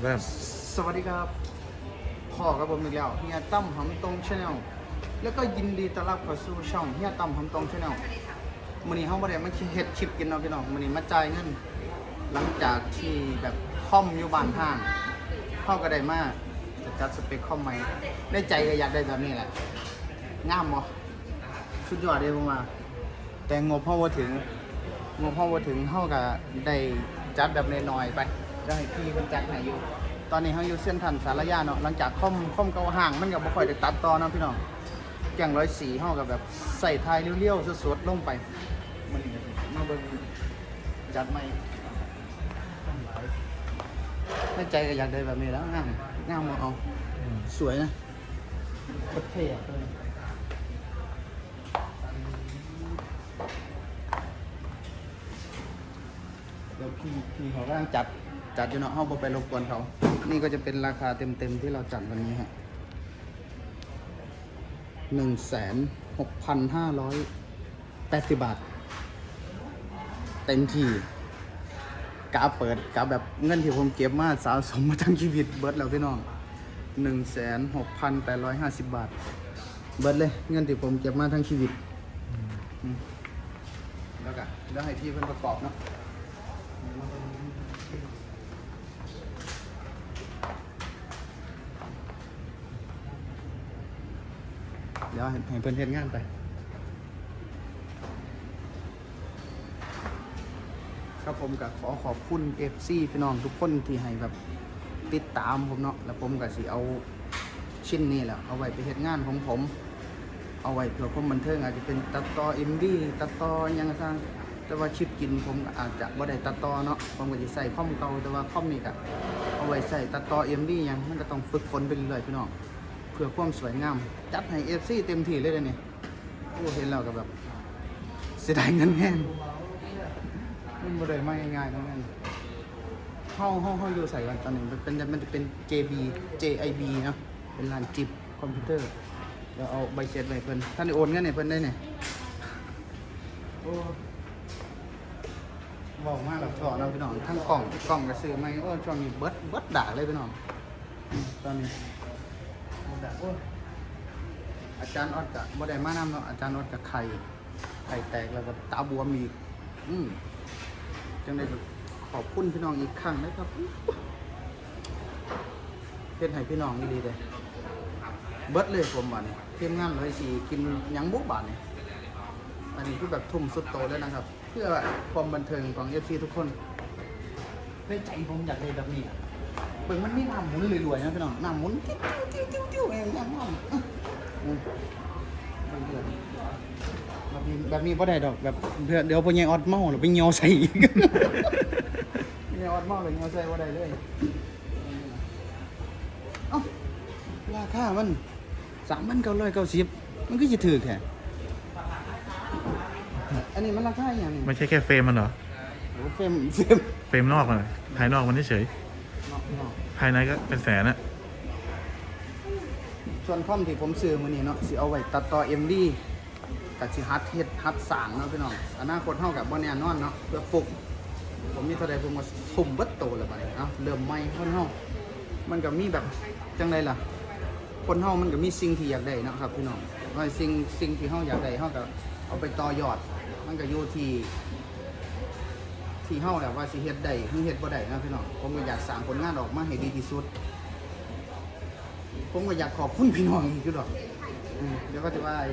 เริ่มสวัสดีครับพ่อกับผมอีกแล้วเฮียตั้มหำตรงชาแนลแล้วก็ยินดีต้อนรับเข้าสู่ช่องเฮียตั้มหำตรงชาแนลมื้อนี้เฮาบ่ได้มาเฮ็ดคลิปกินเนาะพี่น้องมื้อนี้มาจ่ายเงินหลังจากที่แบบคอมอยู่บ้านห้างเฮาก็ได้มาจะจัดสเปคคอมใหม่ได้ใจก็อยากได้แบบนี้แหละงามบ่สุดยอดเลยผมว่าแต่งบเฮาบ่ถึงงบเฮาบ่ถึงเฮาก็ได้จัดแบบน้อยๆไป แล้วให้พี่เพิ่นจัดให้อยู่ ตอนนี้เฮาอยู่เส้นทันสารยาเนาะหลังจากค่อมค่อมเกาห่างมันก็บ่ค่อยได้ตัดต่อเนาะพี่น้องแก่งร้อยสีเฮาก็แบบใส่ทายเลี้ยวๆสดๆลงไป มันมาเบิ่งจัดใหม่ในใจก็อยากได้แบบนี้แล้วงามงามบ่เอาสวยนะโคตรเท่อะตัวนี้เดี๋ยวพี่พี่เขากำลังจัด จัดอยู่เนาะห้องไปรบกวนเขา นี่ก็จะเป็นราคาเต็มๆที่เราจัดวันนี้ฮะหนึ่งแสนหกพันห้าร้อยแปดสิบบาท เต็มที่กาเปิดกาแบบเงินที่ผมเก็บมาสะสมมาทั้งชีวิตเบิร์ดแล้วพี่น้องหนึ่งแสนหกพันแปดร้อยห้าสิบบาท เบิร์ดเลย เงินที่ผมเก็บมาทั้งชีวิตแล้วก็แล้วให้พี่เพิ่นประกอบเนาะ ดี๋ยวให้เพื่อนเฮ็ดงานไปครับผมก็ขอขอบคุณ FC พี่น้องทุกคนที่ให้แบบติดตามผมเนาะแล้วผมก็สิเอาชิ้นนี้แหละเอาไว้ไปเฮ็ดงานของผม เอาไว้เพื่อความบันเทิงอาจจะเป็นตัดต่อ MV ตัดต่อยังต่างแต่ว่าชิปกินผมอาจจะบ่ได้ตัดต่อเนาะผมก็สิใส่คอมเก่าแต่ว่าคอมนี้ก็เอาไว้ใส่ตัดต่อ MV หยังมันก็ต้องฝึกฝนไปเรื่อยๆพี่น้อง เพื่อความสวยงาม จัดให้ FC เต็มที่เลยเด้อนี่โอ้เห็นแล้วก็แบบเสียดายเงินแห้งมันบ่ได้มาง่ายๆทั้งนั้นเฮาเฮาเฮาอยู่ใส่กันตอนนี้มันเป็นมันจะเป็น JB JIB เนาะเป็นร้านจิบคอมพิวเตอร์เดี๋ยวเอาใบเสร็จไปเพิ่นท่านได้โอนเงินให้เพิ่นได้เนี่ยโอ้บอกมากแบบถอดเราะพี่น้องทั้งกล่องกล่องก็ซื้อมาโอ้ช่วงนี้เบิดเบิดด่าเลยพี่น้องตอนนี้ โอ้ยอาจารย์ออดกับบ่ได้มานำเนาะอาจารย์ออดกับไข่ไข่แตกแล้วก็ตาบวมอีกอืมจังได้ขอบคุณพี่น้องอีกครั้งนะครับเฮ็ดให้พี่น้องนี่ดีเลยเบิดเลยผมบัดนี้ทีมงานเลยสีกินยังบุกบาดนี่อันนี้คือแบบทุ่มสุดโตแล้วนะครับ เพื่อความบันเทิงของ FC ทุกคนในใจผมอยากได้แบบนี้ เบิ่งมันมีน้ำหมุนรวยๆนะพี่น้องน้ำหมุนติ้วติ้วติ้วติ้วเองน้ำมันอืมเบิ่งเดือดแบบนี้แบบนี้บ่ได้ดอกแบบเดี๋ยวเดี๋ยวพ่อใหญ่ออดเมาแล้วไปเหี่ยวใส่อีกพ่อใหญ่ออดเมาแล้วเหี่ยวใส่บ่ได้เลยเอ้าราคามัน3,990มันก็สิถูกแท้อันนี้มันราคาอหย่างนี้ไม่ใช่แค่เฟรมมันเหรอโอ้เฟรมเฟรมเฟรมนอกมันภายนอกมันเฉย เนาะเนาะภายในก็เป็นแสนอะส่วนคอมที่ผมซื้อมื้อนี้เนาะสิเอาไว้ตัดต่อ MD กับสิฮัดเฮ็ดฮัดสร้างเนาะพี่น้องอนาคตเฮากับบ่แน่นอนเนาะเพื่อฟุกผมมีเท่าใดผมก็ทุ่มเบิดโตแล้วบัดนี้เอ้าเริ่มใหม่คนเฮามันก็มีแบบจังไดล่ะ คนเฮามันก็มีสิ่งที่อยากได้เนาะครับพี่น้องว่าสิ่งสิ่งที่เฮาอยากได้เฮาก็เอาไปต่อยอด มันก็อยู่ที่ ที่เฮาแหละว่าสิเฮ็ดได้หรือเฮ็ดบ่ได้นะพี่น้องผมก็อยากสร้างผลงานออกมาให้ดีที่สุด ผมก็อยากขอบคุณพี่น้องอีกคือดอกอืมเดี๋ยวก็จะว่าไอ้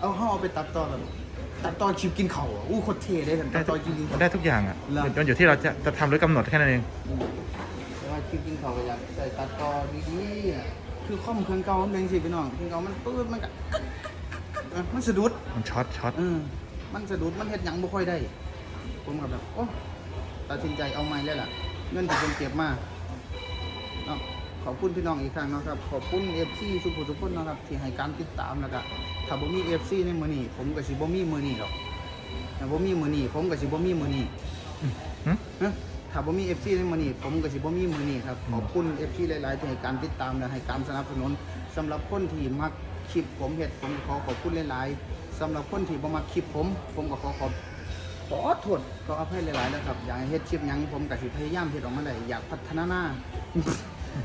เอาเฮาเอาไปตัดต่อแบบตัดต่อคลิปกินข้าวอะอู้โคตรเท่เลยกันตัดต่อคลิปกินข้าว ได้ทุกอย่างอะเหรอ มันอยู่ที่เราจะจะทำหรือกำหนดแค่นั้นเอง อืมแต่ว่าคลิปกินข้าวก็อยากใส่ตัดต่อดีๆอะคือข้อมเครื่องเก่ามันเป็นสิพี่น้องเครื่องเก่ามันปื้ดมันก็เออมันสะดุดมันช็อตช็อต เออ มันสะดุดมันเฮ็ดหยังบ่ค่อยได้ ผมก็แบบโอ้ตัดสินใจเอาใหม่เลยล่ะ เงินที่ผมเก็บมาเนาะขอบคุณพี่น้องอีกครั้งเนาะครับขอบคุณ FC ทุกผู้ทุกคนเนาะครับที่ให้การติดตามแล้วก็ถ้าบ่มี FC ในมื้อนี้ผมก็สิบ่มีมื้อนี้หรอกถ้าบ่มีมื้อนี้ผมก็สิบ่มีมื้อนี้หึฮะถ้าบ่มี FC ในมื้อนี้ผมก็สิบ่มีมื้อนี้ครับขอบคุณ FC หลายๆที่ให้การติดตามและให้การสนับสนุนสำหรับคนที่มัก คลิปผมเห็ดผมขอขอบคุณหลายๆสำหรับคนที่บ่มาคลิปผม ผมก็ขอขอบขอโทษก็อภัยหลายๆนะครับ อยากให้เฮ็ดคลิปหยังผมกับสิพยายามเฮ็ดออกมาได้อยากพัฒนาหน้า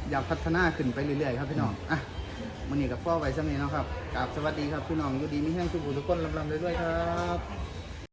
อยากพัฒนาขึ้นไปเรื่อยๆครับพี่น้องอะมื้อนี้กับพ่อไว้ซะนี้เนาะครับกราบสวัสดีครับพี่น้องอยู่ดีมีแห้งทุกผู้ทุกคนลำๆเลยด้วยๆครับ